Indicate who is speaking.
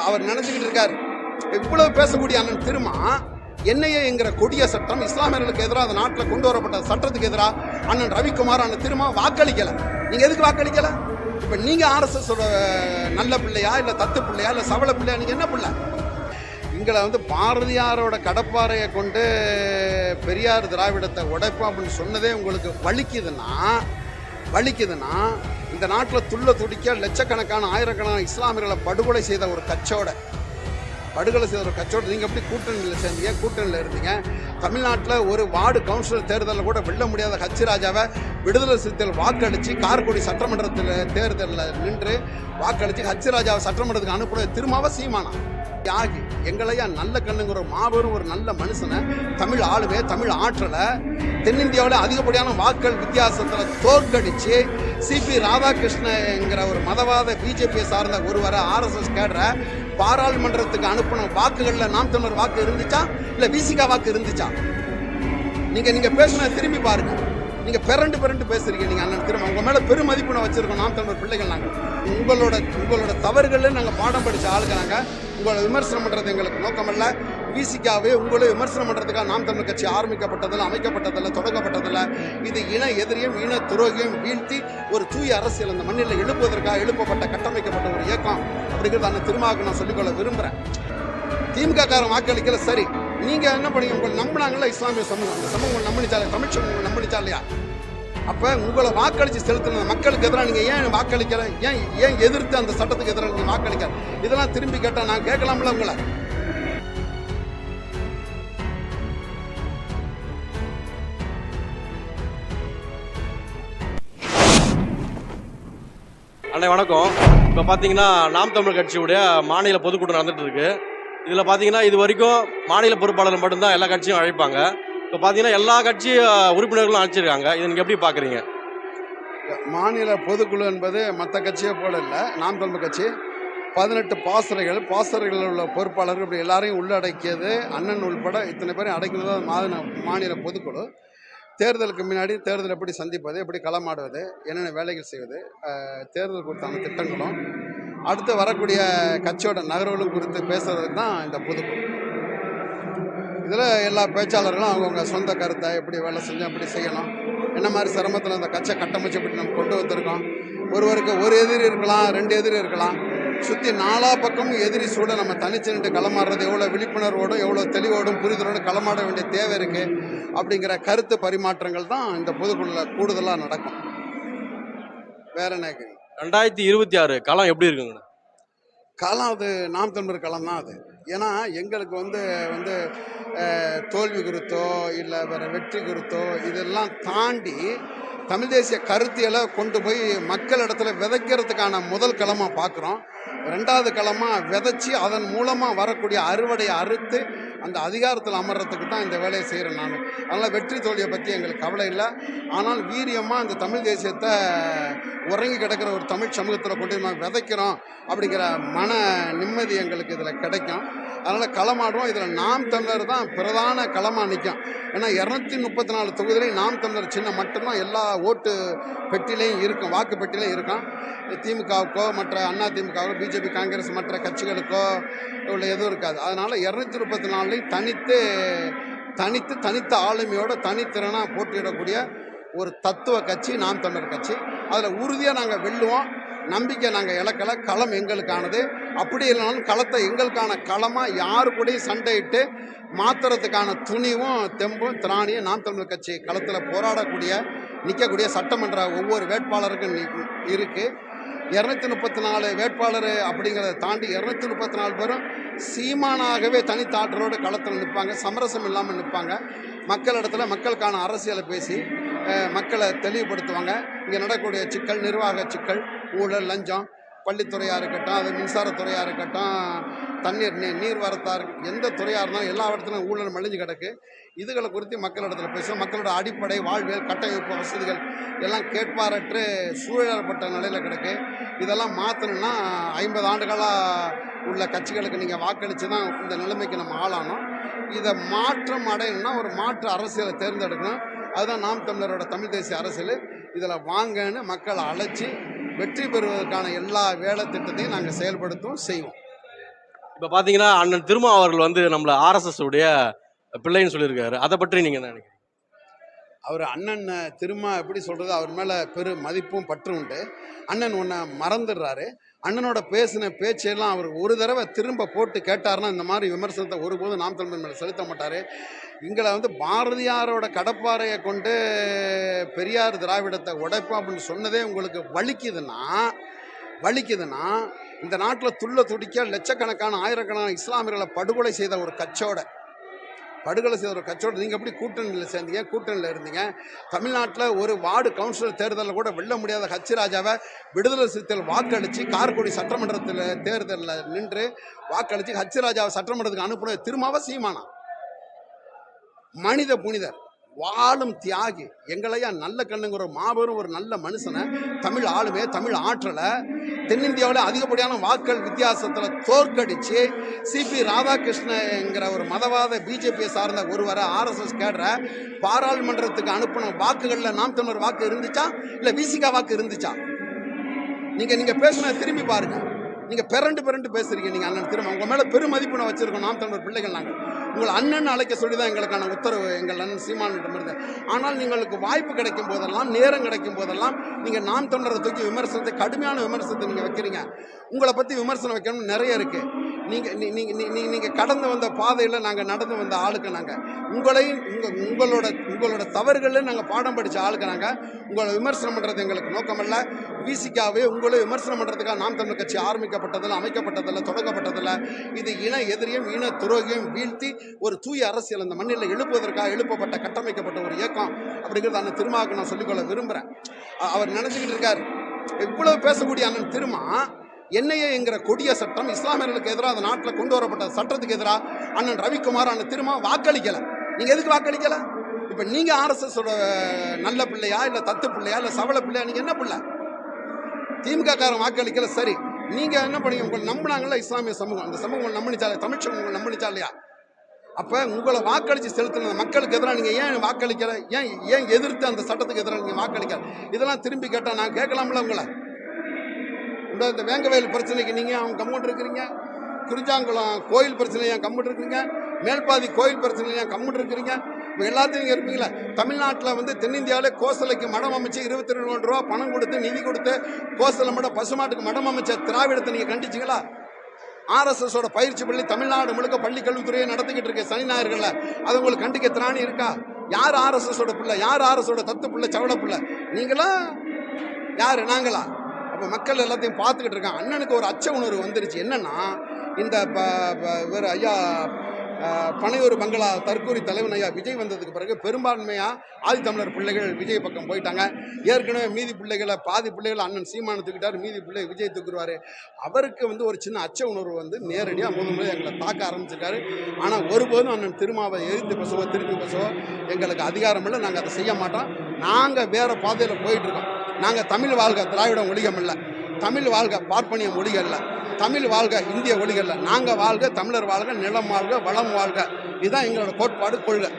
Speaker 1: அவர் நினைச்சுக்கிட்டு இருக்காரு. இவ்வளவு பேசக்கூடிய அண்ணன் திருமா என்ஐஏ என்கிற கொடிய சட்டம் இஸ்லாமியர்களுக்கு எதிராக அந்த நாட்டில் கொண்டு வரப்பட்ட சட்டத்துக்கு எதிராக அண்ணன் ரவிக்குமார் அண்ணன் திருமா வாக்களிக்கல. நீங்க எதுக்கு வாக்களிக்கல? இப்ப நீங்க ஆர்எஸ்எஸ் நல்ல பிள்ளையா இல்ல தத்து பிள்ளையா இல்ல சவள பிள்ளையா நீங்க என்ன பிள்ளை? எங்களை வந்து பாரதியாரோட கடப்பாறையை கொண்டு பெரியார் திராவிடத்தை உடைப்போம் அப்படின்னு சொன்னதே உங்களுக்கு வலிக்குதுன்னா வலிக்குதுன்னா இந்த நாட்டில் துள்ள துடிக்க லட்சக்கணக்கான ஆயிரக்கணக்கான இஸ்லாமியர்களை படுகொலை செய்த ஒரு கச்சோட. படுகொலை செய்த ஒரு கச்சோட. நீங்கள் எப்படி கூட்டணியில் சேர்ந்தீங்க கூட்டணியில் இருந்தீங்க? தமிழ்நாட்டில் ஒரு வார்டு கவுன்சிலர் தேர்தலில் கூட வெல்ல முடியாத ஹச் ராஜாவை விடுதலை சிறுத்தைகள் வாக்களித்து கார்குடி சட்டமன்றத்தில் தேர்தலில் நின்று வாக்களித்து ஹச்சிராஜாவை ராஜாவை சட்டமன்றத்துக்கு அனுப்புன திரும்பவும் சீமானா தியாகி. எங்களையா நல்ல கண்ணுங்கிற ஒரு மாபெரும் ஒரு நல்ல மனுஷனை தமிழ் ஆளுவே தமிழ் ஆற்றலை தென்னிந்தியாவில் அதிகப்படியான வாக்கள் வித்தியாசத்தில் தோற்கடிச்சு சிபி ராதாகிருஷ்ணங்கிற ஒரு மதவாத பிஜேபியை சார்ந்த ஒருவரை ஆர்எஸ்எஸ் கேடுற பாராளுமன்றத்துக்கு அனுப்பின வாக்குகளில் நாம் தமிழர் வாக்கு இருந்துச்சா? இல்லை விசிகா வாக்கு இருந்துச்சா? நீங்கள் நீங்கள் பேசுன திரும்பி பாருங்கள் நீங்க பிறண்டு பிறண்டு பேசுறீங்க. நீங்க அண்ணன் திரும்ப உங்க மேல பெருமதிப்பு நான் வச்சிருக்கோம். நாம் தமிழ் பிள்ளைகள் நாங்கள் உங்களோட உங்களோட தவறுகள் நாங்க பாடம் படிச்ச ஆளுக்கு நாங்க. உங்களை விமர்சனம் பண்றது எங்களுக்கு நோக்கமல்ல. விசிகாவே உங்களை விமர்சனம் பண்றதுக்காக நாம் தமிழ் கட்சி ஆரம்பிக்கப்பட்டதில் அமைக்கப்பட்டதில் தொடங்கப்பட்டதில் இது இன எதிரியும் இன துரோகியும் வீழ்த்தி ஒரு தூய அரசியல் அந்த மண்ணில் எழுப்புவதற்காக எழுப்பப்பட்ட கட்டமைக்கப்பட்ட ஒரு இயக்கம். அப்படிங்கிறது அண்ணன் திருமாவுக்கு நான் சொல்லிக்கொள்ள விரும்புகிறேன் திமுக காரன் வாக்களிக்கல சரி. நீங்க என்ன பண்ணீங்க? உங்களை நம்பினாங்களா இஸ்லாமிய சமூகம். அந்த சமூகம் நம்பினிச்சாலே இல்லையா? அப்போ உங்களை வாக்களித்து அப்ப உங்களை வாக்களிச்சு செலுத்தின மக்களுக்கு எதிராக நீங்க ஏன் வாக்களிக்கிற ஏன் ஏன் எதிர்த்து அந்த சட்டத்துக்கு எதிராக நீங்க வாக்களிக்க இதெல்லாம் திரும்பி கேட்டா நான் கேட்கலாம்ல உங்களை.
Speaker 2: அண்ணே வணக்கம். இப்போ பார்த்தீங்கன்னா நாம் தமிழ் கட்சியுடைய மாநில பொதுக்கூட்டம் நடந்துட்டு இருக்கு. இதில் பார்த்தீங்கன்னா இது வரைக்கும் மாநில பொறுப்பாளர் மட்டும்தான் எல்லா கட்சியும் அழைப்பாங்க. இப்போ பார்த்தீங்கன்னா எல்லா கட்சி உறுப்பினர்களும் அழைச்சிருக்காங்க. இதை நீங்கள் எப்படி பார்க்குறீங்க
Speaker 1: மாநில பொதுக்குழு என்பது மற்ற கட்சியை போல இல்லை. நாம் தமிழ் கட்சி. பதினெட்டு பாசறைகள் பாசறைகளில் உள்ள பொறுப்பாளர்கள் இப்படி எல்லாரையும் உள்ளடக்கியது அண்ணன் உள்பட இத்தனை பேரையும் அடக்கினது மாநில மாநில பொதுக்குழு. தேர்தலுக்கு முன்னாடி தேர்தல் எப்படி சந்திப்பது எப்படி களமாடுவது என்னென்ன வேலைகள் செய்வது தேர்தல் கொடுத்தான திட்டங்களும் அடுத்து வரக்கூடிய கட்சியோட நகர்வுகளும் குறித்து பேசுறதுக்கு தான் இந்த பொதுக்குழு. இதில் எல்லா பேச்சாளர்களும் அவங்கவுங்க சொந்த கருத்தை எப்படி வேலை செஞ்சோம் எப்படி செய்யணும் என்ன மாதிரி சிரமத்தில் அந்த கட்சியை கட்டமைச்சு எப்படி நம்ம கொண்டு வந்திருக்கோம். ஒருவருக்கு ஒரு எதிரி இருக்கலாம் ரெண்டு எதிரி இருக்கலாம். சுற்றி நாலா பக்கமும் எதிரி சூட நம்ம தனிச்சு நின்று களமாடுறது எவ்வளோ விழிப்புணர்வோடும் எவ்வளோ தெளிவோடும் புரிதலோடும் களமாட வேண்டிய தேவை இருக்குது அப்படிங்கிற கருத்து பரிமாற்றங்கள் தான் இந்த பொதுக்குழுல கூடுதலாக நடக்கும். வேற என்ன?
Speaker 2: ரெண்டாயிரத்தி இருபத்தி ஆறு களம் எப்படி இருக்குங்கண்ணா?
Speaker 1: களம் அது நாம் தமிழர் களம் தான் அது. ஏன்னா எங்களுக்கு வந்து வந்து தோல்வி குறித்தோ இல்லை வேறு வெற்றி குறித்தோ இதெல்லாம் தாண்டி தமிழ் தேசிய கருத்தியலை கொண்டு போய் மக்கள் இடத்துல விதைக்கிறதுக்கான முதல் களமாக பார்க்குறோம் ரெண்டாவது களமாக விதைச்சி அதன் மூலமாக வரக்கூடிய அறுவடையை அறுத்து அந்த அதிகாரத்தில் அமர்றதுக்கு தான் இந்த வேலையை செய்கிறேன் நான். அதனால் வெற்றி தோல்வியை பற்றி எங்களுக்கு கவலை இல்லை. ஆனால் வீரியமாக அந்த தமிழ் தேசியத்தை உறங்கி கிடக்கிற ஒரு தமிழ் சமூகத்தில் கொண்டு நம்ம விதைக்கிறோம் அப்படிங்கிற மன நிம்மதி எங்களுக்கு இதில் கிடைக்கும். அதனால் களமாடுவோம் இதில் நாம் தமிழர் தான் பிரதான களமாக நிற்கும் ஏன்னா இரநூத்தி முப்பத்தி நாலு தொகுதியிலையும் நாம் தமிழர் சின்ன மட்டும்தான் எல்லா ஓட்டு பெட்டிலையும் இருக்கும் வாக்கு பெட்டிலையும் இருக்கும். திமுகவுக்கோ மற்ற அண்ணா திமுகவோ பிஜேபி காங்கிரஸ் மற்ற கட்சிகளுக்கோ உள்ள எதுவும் இருக்காது. அதனால் இரநூத்தி முப்பத்தி நாலுலையும் தனித்து தனித்து தனித்த ஆளுமையோட தனித்திறனாக போட்டியிடக்கூடிய ஒரு தத்துவ கட்சி நாம் தமிழர் கட்சி. அதில் உறுதியாக நாங்கள் வெல்லுவோம். நம்பிக்கை நாங்கள் இழக்கலை. களம் எங்களுக்கானது. அப்படி இல்லைனாலும் களத்தை எங்களுக்கான களமாக யாரு கூடயும் சண்டையிட்டு மாத்துறதுக்கான துணிவும் தெம்பும் திராணியும் நாம் தமிழர் கட்சி களத்தில் போராடக்கூடிய நிற்கக்கூடிய சட்டமன்ற ஒவ்வொரு வேட்பாளருக்கும் இருக்குது இரநூத்தி முப்பத்தி நாலு வேட்பாளர் அப்படிங்கிறத தாண்டி இரநூத்தி முப்பத்தி நாலு பேரும் சீமானாகவே தனித்தாற்றலோடு களத்தில் நிற்பாங்க சமரசம் இல்லாமல் நிற்பாங்க. மக்கள் இடத்துல மக்களுக்கான அரசியலை பேசி மக்களை தெளிவுபடுத்துவாங்க. இங்கே நடக்கக்கூடிய சிக்கல் நிர்வாக சிக்கல் ஊழல் லஞ்சம் பள்ளித்துறையாக இருக்கட்டும் அது மின்சாரத்துறையாக இருக்கட்டும் தண்ணீர் நீர் நீர்வரத்தாக இருக்கு எந்த துறையாக இருந்தாலும் எல்லா இடத்துலையும் ஊழல் மலிஞ்சு கிடக்கு. இதுகளை குறித்து மக்களிடத்தில் பேசுவோம். மக்களோட அடிப்படை வாழ்வியல் கட்டமைப்பு வசதிகள் எல்லாம் கேட்பாரற்று சூழலப்பட்ட நிலையில் கிடக்கு. இதெல்லாம் மாற்றணும்னா ஐம்பது ஆண்டுகளாக உள்ள கட்சிகளுக்கு நீங்கள் வாக்களித்து தான் இந்த நிலைமைக்கு நம்ம ஆளானோம். இதை மாற்றம் அடையணும்னா ஒரு மாற்று அரசியலை தேர்ந்தெடுக்கணும். அதுதான் நாம் தமிழரோட தமிழ் தேசிய அரசியல். இதில் வாங்கன்னு மக்களை அழைச்சி வெற்றி பெறுவதற்கான எல்லா வேலை திட்டத்தையும் நாங்கள் செயல்படுத்துவோம் செய்வோம்.
Speaker 2: இப்போ பார்த்தீங்கன்னா அண்ணன் திருமா அவர்கள் வந்து நம்மள ஆர்எஸ்எஸ் உடைய பிள்ளைன்னு சொல்லியிருக்காரு. அதை பற்றி நீங்கள் என்ன நினைக்கிறீங்க?
Speaker 1: அவர் அண்ணன் திரும்ப எப்படி சொல்கிறது அவர் மேலே பெரு மதிப்பும் பற்றும் உண்டு. அண்ணன் உன்னை மறந்துடுறாரு. அண்ணனோட பேசின பேச்செல்லாம் அவர் ஒரு தடவை திரும்ப போட்டு கேட்டார்னா இந்த மாதிரி விமர்சனத்தை ஒருபோதும் நாம் தமிழ் மேலே செலுத்த மாட்டார். எங்களை வந்து பாரதியாரோட கடப்பாறையை கொண்டு பெரியார் திராவிடத்தை உடைப்போம் அப்படின்னு சொன்னதே உங்களுக்கு வலிக்குதுன்னா வலிக்குதுன்னா இந்த நாட்டில் துள்ள துடிக்க லட்சக்கணக்கான ஆயிரக்கணக்கான இஸ்லாமியர்களை படுகொலை செய்த ஒரு கச்சோட படுகொலை செய்த ஒரு கட்சியோடு நீங்கள் எப்படி கூட்டணியில் சேர்ந்தீங்க? கூட்டணியில் இருந்தீங்க. தமிழ்நாட்டில் ஒரு வார்டு கவுன்சிலர் தேர்தலில் கூட வெல்ல முடியாத ஹச் ராஜாவை விடுதலை சிறுத்தைகள் வாக்களித்து காரக்குடி சட்டமன்றத்தில் தேர்தலில் நின்று வாக்களித்து ஹச் ராஜாவை சட்டமன்றத்துக்கு அனுப்புன திருமாவை சீமானா மனித புனிதர். வாழும் தியாகி. எங்களையா நல்ல கண்ணுங்கிற மாபெரும் ஒரு நல்ல மனுஷனை தமிழ் ஆளுமே தமிழ் ஆற்றலை தென்னிந்தியாவில் அதிகப்படியான வாக்கள் வித்தியாசத்தில் தோற்கடிச்சு சிபி ராதாகிருஷ்ணங்கிற ஒரு மதவாத பிஜேபியை சார்ந்த ஒருவரை ஆர்எஸ்எஸ் கேடுற பாராளுமன்றத்துக்கு அனுப்பின வாக்குகளில் நாம் தமிழர் வாக்கு இருந்துச்சா? இல்லை விசிகா வாக்கு இருந்துச்சா? நீங்கள் நீங்கள் பேசுன திரும்பி பாருங்க. நீங்கள் பிறண்டு பிறண்டு பேசுறீங்க. நீங்கள் அண்ணன் திரும்ப உங்கள் மேலே பெருமதிப்பு நான் வச்சுருக்கோம். நாம் தமிழர் பிள்ளைகள் நாங்கள். உங்கள் அண்ணன் அழைக்க சொல்லி தான் எங்களுக்கான உத்தரவு. எங்கள் அண்ணன் சீமானிடமிருந்து ஆனால் உங்களுக்கு வாய்ப்பு கிடைக்கும் போதெல்லாம் நேரம் கிடைக்கும் போதெல்லாம் நீங்கள் நான் தொண்டரை தூக்கி விமர்சனத்தை கடுமையான விமர்சனத்தை நீங்கள் வைக்கிறீங்க. உங்களை பற்றி விமர்சனம் வைக்கணும்னு நிறைய இருக்குது நீங்கள் நீங்கள் நீங்கள் கடந்து வந்த பாதையில் நாங்கள் நடந்து வந்த ஆளுக்கு நாங்கள் உங்களையும் உங்கள் உங்களோட உங்களோட தவறுகளில் நாங்கள் பாடம் படித்த ஆளுக்கு நாங்கள் உங்களை விமர்சனம் பண்ணுறது எங்களுக்கு நோக்கமல்ல. விசிக்காவே உங்களை விமர்சனம் பண்ணுறதுக்காக நாம் தமிழ் கட்சி ஆரம்பிக்கப்பட்டதில் அமைக்கப்பட்டதில் தொடங்கப்பட்டதில் இது இன எதிரியும் இன துரோகியும் வீழ்த்தி ஒரு தூய அரசியல் அந்த மண்ணில் எழுப்புவதற்காக எழுப்பப்பட்ட கட்டமைக்கப்பட்ட ஒரு இயக்கம் அப்படிங்கிறது அண்ணன் திருமாவுக்கு நான் சொல்லிக்கொள்ள விரும்புகிறேன் அவர் நினச்சிக்கிட்டு இருக்கார். இவ்வளவு பேசக்கூடிய அண்ணன் திருமா என்ஐஏ என்கிற கொடிய சட்டம் இஸ்லாமியர்களுக்கு எதிராக அந்த நாட்டில் கொண்டு வரப்பட்ட சட்டத்துக்கு எதிராக அண்ணன் ரவிக்குமார் அண்ணன் திருமா வாக்களிக்கலை. நீங்கள் எதுக்கு வாக்களிக்கலை? இப்போ நீங்கள் ஆர்எஸ்எஸோட நல்ல பிள்ளையா இல்லை தத்து பிள்ளையா இல்லை சவள பிள்ளையா நீங்கள் என்ன பிள்ளை? திமுக காரன் வாக்களிக்கல சரி. நீங்க என்ன பண்ணீங்க? உங்களை நம்பினாங்கல்ல இஸ்லாமிய சமூகம். அந்த சமூகம் உங்களை நம்பிச்சா தமிழ் சமூகம் உங்களை நம்பிச்சா இல்லையா? அப்போ உங்களை வாக்களித்து செலுத்தின மக்களுக்கு எதிராக நீங்கள் ஏன் வாக்களிக்கிற? ஏன் ஏன் எதிர்த்து அந்த சட்டத்துக்கு எதிராக நீங்கள் வாக்களிக்க இதெல்லாம் திரும்பி கேட்டால் நான் கேட்கலாம்ல உங்களை. இந்த இந்த வேங்கவயல் பிரச்சனைக்கு நீங்கள் அவங்க கம்முட்டு இருக்கிறீங்க? குறிஞ்சாங்குளம் கோயில் பிரச்சனை ஏன் கம்முட்டு இருக்கிறீங்க? மேல்பாதி கோயில் பிரச்சனை ஏன் கம்முட்டு இருக்கிறீங்க? இப்போ எல்லாத்தையும் நீங்கள் இருப்பீங்களா. தமிழ்நாட்டில் வந்து தென்னிந்தியாவிலே கோசலைக்கு மடம் அமைச்சு இருபத்தி ரெண்டு கோடி ரூபா பணம் கொடுத்து நிதி கொடுத்து கோசலை மடம் பசுமாட்டுக்கு மடம் அமைச்ச திராவிடத்தை நீங்கள் கண்டிச்சிங்களா? ஆர்எஸ்எஸோட பயிற்சி பள்ளி தமிழ்நாடு முழுக்க பள்ளி கல்வித்துறையை நடத்திக்கிட்டு இருக்க சனி ஞாயிறுகளில் அது உங்களுக்கு கண்டிக்க திராணி இருக்கா? யார் ஆர்எஸ்எஸோட பிள்ளை? யார் ஆர்எஸோட தத்து பிள்ளை சவள பிள்ளை? நீங்களா? யார்? நாங்களா? அப்போ மக்கள் எல்லாத்தையும் பார்த்துக்கிட்டு இருக்கான் அண்ணனுக்கு ஒரு அச்ச உணர்வு வந்துருச்சு. என்னன்னா இந்த ப- இவர் ஐயா பனையூர் பங்களா தற்கூரி தலைவன் ஐயா விஜய் வந்ததுக்கு பிறகு பெரும்பான்மையாக ஆதித்தமிழர் பிள்ளைகள் விஜய் பக்கம் போயிட்டாங்க. ஏற்கனவே மீதி பிள்ளைகளை பாதி பிள்ளைகளை அண்ணன் சீமானத்துக்கிட்டார் மீதி பிள்ளை விஜய் தூக்குருவார். அவருக்கு வந்து ஒரு சின்ன அச்ச உணர்வு வந்து நேரடியாக முதல் முறை எங்களை தாக்க ஆரம்பிச்சிருக்காரு. ஆனால் ஒருபோதும் அண்ணன் திருமாவை எரித்து பேசுவோ திருப்பி பேசுவோ எங்களுக்கு அதிகாரம் இல்லை. நாங்கள் அதை செய்ய மாட்டோம். நாங்கள் வேறு பாதையில் போயிட்டுருக்கோம் நாங்கள் தமிழ் வாழ்க திராவிடம் ஒழிகம் இல்லை. தமிழ் வாழ்க பார்ப்பனிய இல்லை. தமிழ் வாழ்க இந்திய ஒளிகளில் நாங்கள் வாழ்க தமிழர் வாழ்க நிலம் வாழ்க வளம் வாழ்க. இதுதான் எங்களோட கோட்பாடு கொள்கை.